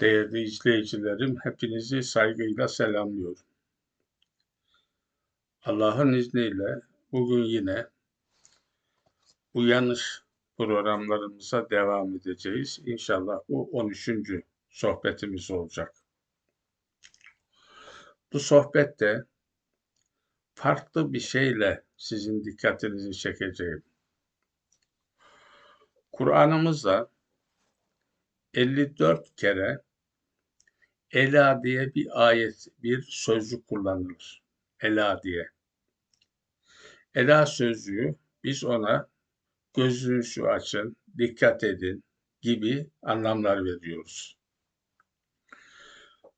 Değerli izleyicilerim, hepinizi saygıyla selamlıyorum. Allah'ın izniyle bugün yine uyanış programlarımıza devam edeceğiz. İnşallah bu 13. sohbetimiz olacak. Bu sohbette farklı bir şeyle sizin dikkatinizi çekeceğim. Kur'an'ımızda 54 kere Ela diye bir ayet, bir sözcük kullanılır. Ela diye. Ela sözcüğü biz ona gözünüzü açın, dikkat edin gibi anlamlar veriyoruz.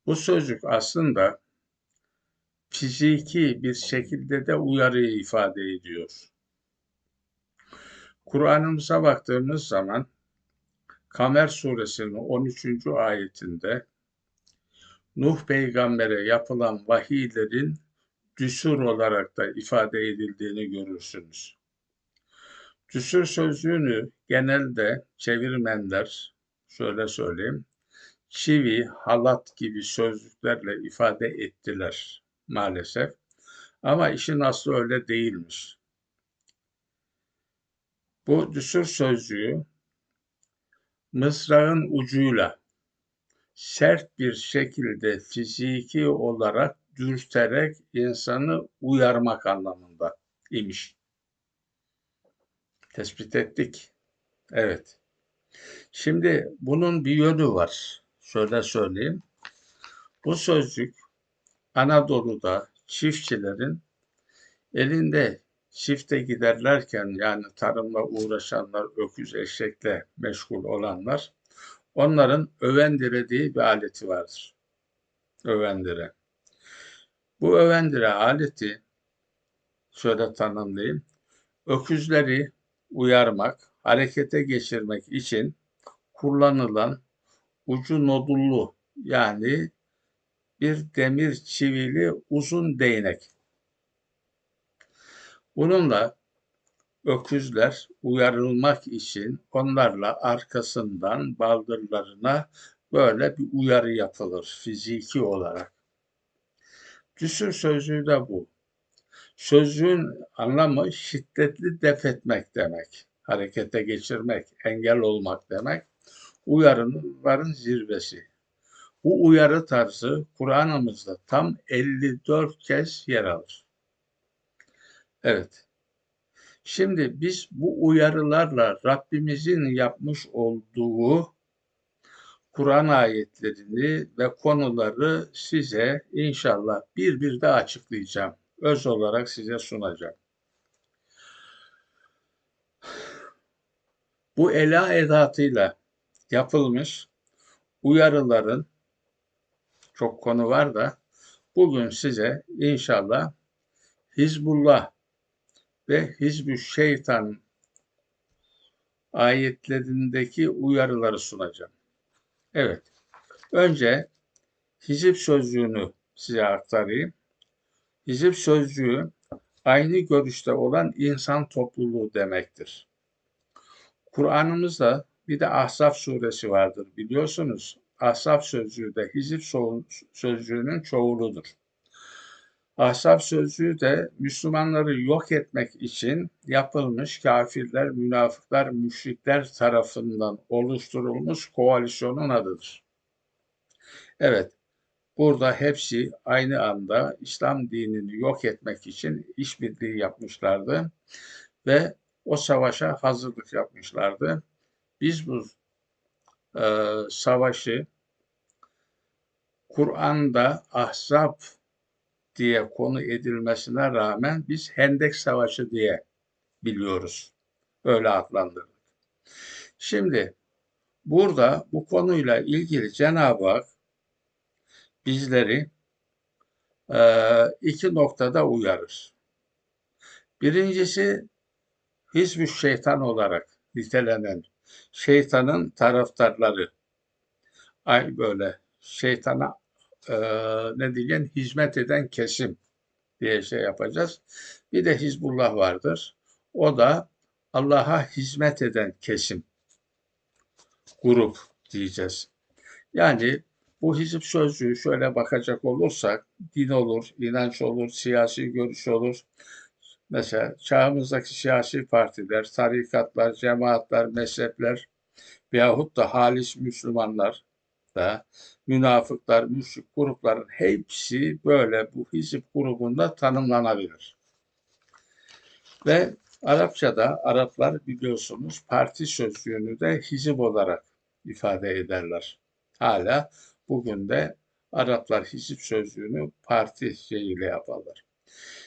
Bu sözcük aslında fiziki bir şekilde de uyarıyı ifade ediyor. Kur'an'ımıza baktığımız zaman Kamer suresinin 13. ayetinde Nuh peygambere yapılan vahiylerin düsur olarak da ifade edildiğini görürsünüz. Düsur sözcüğünü genelde çevirmenler, şöyle söyleyeyim, çivi, halat gibi sözcüklerle ifade ettiler maalesef. Ama işin aslı öyle değilmiş. Bu düsur sözcüğü mızrağın ucuyla sert bir şekilde fiziki olarak dürterek insanı uyarmak anlamında imiş. Tespit ettik. Evet. Şimdi bunun bir yönü var. Şöyle söyleyeyim. Bu sözcük Anadolu'da çiftçilerin elinde çifte giderlerken yani tarımla uğraşanlar, öküz eşekle meşgul olanlar onların övendire diye bir aleti vardır. Övendire. Bu övendire aleti şöyle tanımlayayım. Öküzleri uyarmak, harekete geçirmek için kullanılan ucu nodullu yani bir demir çivili uzun değnek. Bununla öküzler uyarılmak için onlarla arkasından baldırlarına böyle bir uyarı yapılır fiziki olarak. Düsür sözcüğü de bu. Sözcüğün anlamı şiddetli def etmek demek. Harekete geçirmek, engel olmak demek. Uyarıların zirvesi. Bu uyarı tarzı Kur'an'ımızda tam 54 kez yer alır. Evet. Şimdi biz bu uyarılarla Rabbimizin yapmış olduğu Kur'an ayetlerini ve konuları size inşallah bir bir de açıklayacağım. Öz olarak size sunacağım. Bu ela edatıyla yapılmış uyarıların çok konu var da bugün size inşallah Hizbullah ve Hizbü Şeytan ayetlerindeki uyarıları sunacağım. Evet. Önce hizip sözcüğünü size aktarayım. Hizip sözcüğü aynı görüşte olan insan topluluğu demektir. Kur'an'ımızda bir de Ahzab suresi vardır biliyorsunuz. Ahzab sözcüğü de hizip sözcüğünün çoğuludur. Ahzab sözcüğü de Müslümanları yok etmek için yapılmış kafirler, münafıklar, müşrikler tarafından oluşturulmuş koalisyonun adıdır. Evet, burada hepsi aynı anda İslam dinini yok etmek için işbirliği yapmışlardı ve o savaşa hazırlık yapmışlardı. Biz bu e, savaşı Kur'an'da Ahzab diye konu edilmesine rağmen biz Hendek Savaşı diye biliyoruz. Öyle adlandırdık. Şimdi burada bu konuyla ilgili Cenab-ı Hak bizleri e, iki noktada uyarır. Birincisi Hizbü şeytan olarak nitelenen şeytanın taraftarları ay böyle şeytana e, ne diyeceğim hizmet eden kesim diye şey yapacağız. Bir de Hizbullah vardır. O da Allah'a hizmet eden kesim, grup diyeceğiz. Yani Bu hizip sözcüğü şöyle bakacak olursak din olur, inanç olur, siyasi görüş olur. Mesela çağımızdaki siyasi partiler, tarikatlar, cemaatler, mezhepler veyahut da halis Müslümanlar da münafıklar, müşrik grupların hepsi böyle bu hizip grubunda tanımlanabilir. Ve Arapçada Araplar biliyorsunuz parti sözcüğünü de hizip olarak ifade ederler. Hala bugün de Araplar hizip sözcüğünü parti şeyiyle yaparlar.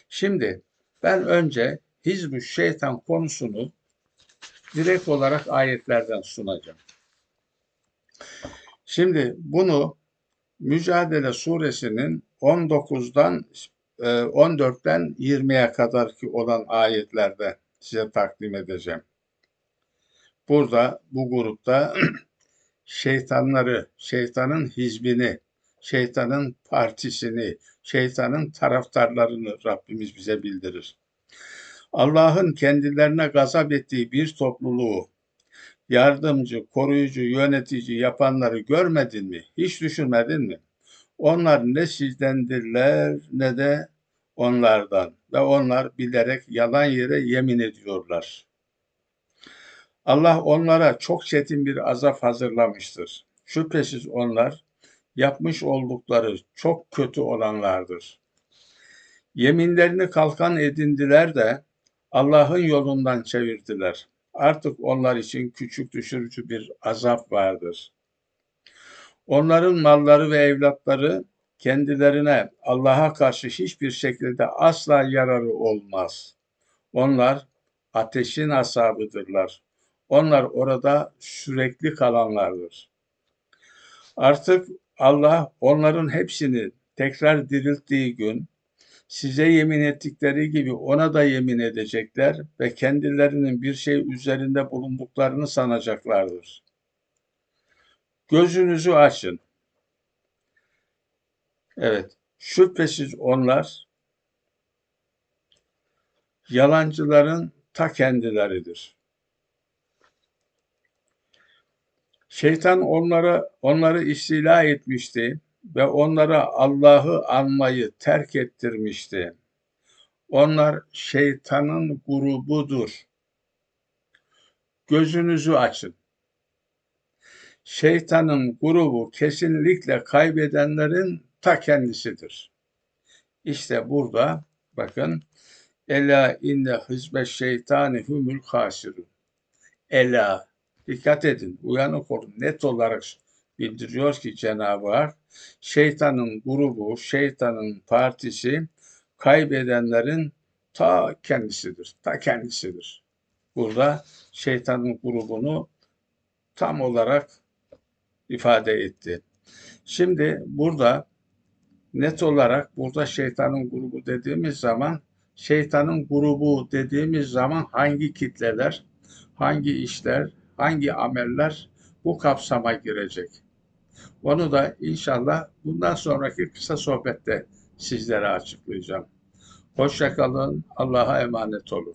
Şimdi ben önce Hizb-ü Şeytan konusunu direkt olarak ayetlerden sunacağım. Şimdi bunu Mücadele suresinin 19'dan 14'ten 20'ye kadar ki olan ayetlerde size takdim edeceğim. Burada bu grupta şeytanları, şeytanın hizbini, şeytanın partisini, şeytanın taraftarlarını Rabbimiz bize bildirir. Allah'ın kendilerine gazap ettiği bir topluluğu yardımcı, koruyucu, yönetici yapanları görmedin mi? Hiç düşünmedin mi? Onlar ne sizdendirler ne de onlardan ve onlar bilerek yalan yere yemin ediyorlar. Allah onlara çok çetin bir azap hazırlamıştır. Şüphesiz onlar yapmış oldukları çok kötü olanlardır. Yeminlerini kalkan edindiler de Allah'ın yolundan çevirdiler. Artık onlar için küçük düşürücü bir azap vardır. Onların malları ve evlatları kendilerine Allah'a karşı hiçbir şekilde asla yararı olmaz. Onlar ateşin asabıdırlar. Onlar orada sürekli kalanlardır. Artık Allah onların hepsini tekrar dirilttiği gün size yemin ettikleri gibi ona da yemin edecekler ve kendilerinin bir şey üzerinde bulunduklarını sanacaklardır. Gözünüzü açın. Evet, şüphesiz onlar yalancıların ta kendileridir. Şeytan onlara onları istila etmişti ve onlara Allah'ı anmayı terk ettirmişti. Onlar şeytanın grubudur. Gözünüzü açın. Şeytanın grubu kesinlikle kaybedenlerin ta kendisidir. İşte burada bakın Ela inne hizbe şeytani humul hasirun. Ela dikkat edin uyanık olun net olarak bildiriyor ki Cenab-ı Hak şeytanın grubu, şeytanın partisi kaybedenlerin ta kendisidir. Ta kendisidir. Burada şeytanın grubunu tam olarak ifade etti. Şimdi burada net olarak burada şeytanın grubu dediğimiz zaman şeytanın grubu dediğimiz zaman hangi kitleler, hangi işler, hangi ameller bu kapsama girecek. Onu da inşallah bundan sonraki kısa sohbette sizlere açıklayacağım. Hoşçakalın, Allah'a emanet olun.